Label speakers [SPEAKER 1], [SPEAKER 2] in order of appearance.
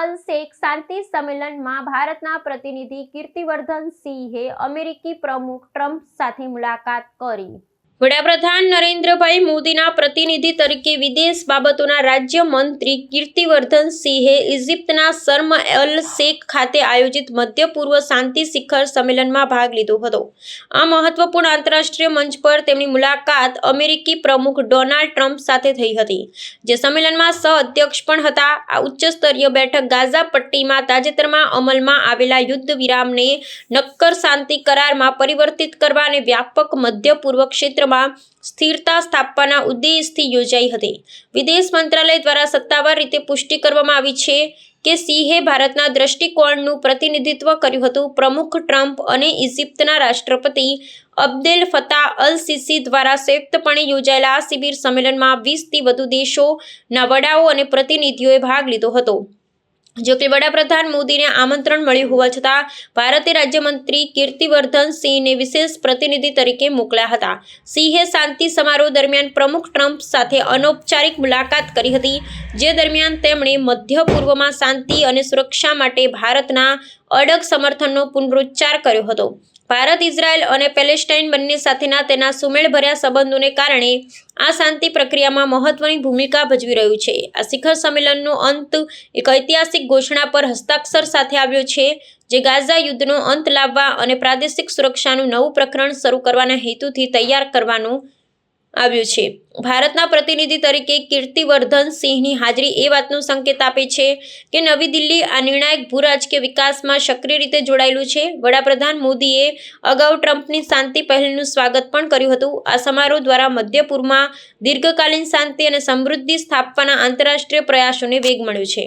[SPEAKER 1] અલ શેખ શાંતિ સંમેલનમાં ભારતના પ્રતિનિધિ કીર્તિવર્ધન સિંહે અમેરિકી પ્રમુખ ટ્રમ્પ સાથે મુલાકાત કરી. વડાપ્રધાન નરેન્દ્રભાઈ મોદીના પ્રતિનિધિ તરીકે વિદેશ બાબતોના રાજ્ય મંત્રી કીર્તિવર્ધન સિંહે ઇજિપ્તના શર્મ અલ શેખ ખાતે આયોજિત મધ્ય પૂર્વ શાંતિ શિખર સંમેલનમાં ભાગ લીધો હતો. આ મહત્વપૂર્ણ આંતરરાષ્ટ્રીય મંચ પર તેમની મુલાકાત અમેરિકી પ્રમુખ ડોનાલ્ડ ટ્રમ્પ સાથે થઈ હતી, જે સંમેલનમાં સહ અધ્યક્ષ પણ હતા. આ ઉચ્ચસ્તરીય બેઠક ગાઝા પટ્ટીમાં તાજેતરમાં અમલમાં આવેલા યુદ્ધ વિરામને નક્કર શાંતિ કરારમાં પરિવર્તિત કરવા અને વ્યાપક મધ્ય પૂર્વ ક્ષેત્રમાં સ્થિરતા સ્થાપવાના ઉદ્દેશથી યોજાઈ હતી. વિદેશ મંત્રાલય દ્વારા સત્તાવાર રીતે પુષ્ટિ કરવામાં આવી છે કે સિંહે ભારતના દ્રષ્ટિકોણનું પ્રતિનિધિત્વ કર્યું હતું. પ્રમુખ ટ્રમ્પ અને ઇજિપ્તના રાષ્ટ્રપતિ અબ્દેલ ફતા અલ સિસી દ્વારા સંયુક્તપણે યોજાયેલા આ શિબિર સંમેલનમાં વીસથી વધુ દેશોના વડાઓ અને પ્રતિનિધિઓએ ભાગ લીધો હતો. જો કે વડાપ્રધાન મોદીને આમંત્રણ મળ્યું હોવા છતાં ભારતે રાજ્યમંત્રી કીર્તિવર્ધન સિંહને વિશેષ પ્રતિનિધિ તરીકે મોકલ્યા હતા. સિંહે શાંતિ સમારોહ દરમિયાન પ્રમુખ ટ્રમ્પ સાથે અનૌપચારિક મુલાકાત કરી હતી, જે દરમિયાન તેમણે મધ્ય પૂર્વમાં શાંતિ અને સુરક્ષા માટે ભારતના અડગ સમર્થનનો પુનરુચ્ચાર કર્યો હતો. ભારત, ઇઝરાયલ અને પેલેસ્ટાઇન બંને સાથેના તેના સુમેળભર્યા સંબંધોને કારણે આ શાંતિ પ્રક્રિયામાં મહત્વની ભૂમિકા ભજવી રહ્યું છે. આ શિખર સંમેલનનો અંત એક ઐતિહાસિક ઘોષણા પર હસ્તાક્ષર સાથે આવ્યો છે, જે ગાઝા યુદ્ધનો અંત લાવવા અને પ્રાદેશિક સુરક્ષાનું નવું પ્રકરણ શરૂ કરવાના હેતુથી તૈયાર કરવાનું આવ્યું છે. ભારતના પ્રતિનિધિ તરીકે કીર્તિવર્ધન સિંહની હાજરી એ વાતનો સંકેત આપે છે કે નવી દિલ્હી આ નિર્ણાયક ભૂરાજકીય વિકાસમાં સક્રિય રીતે જોડાયેલું છે. વડાપ્રધાન મોદીએ અગાઉ ટ્રમ્પની શાંતિ પહેલનું સ્વાગત પણ કર્યું હતું. આ સમારોહ દ્વારા મધ્ય પૂર્વમાં દીર્ઘકાલીન શાંતિ અને સમૃદ્ધિ સ્થાપવાના આંતરરાષ્ટ્રીય પ્રયાસોને વેગ મળ્યો છે.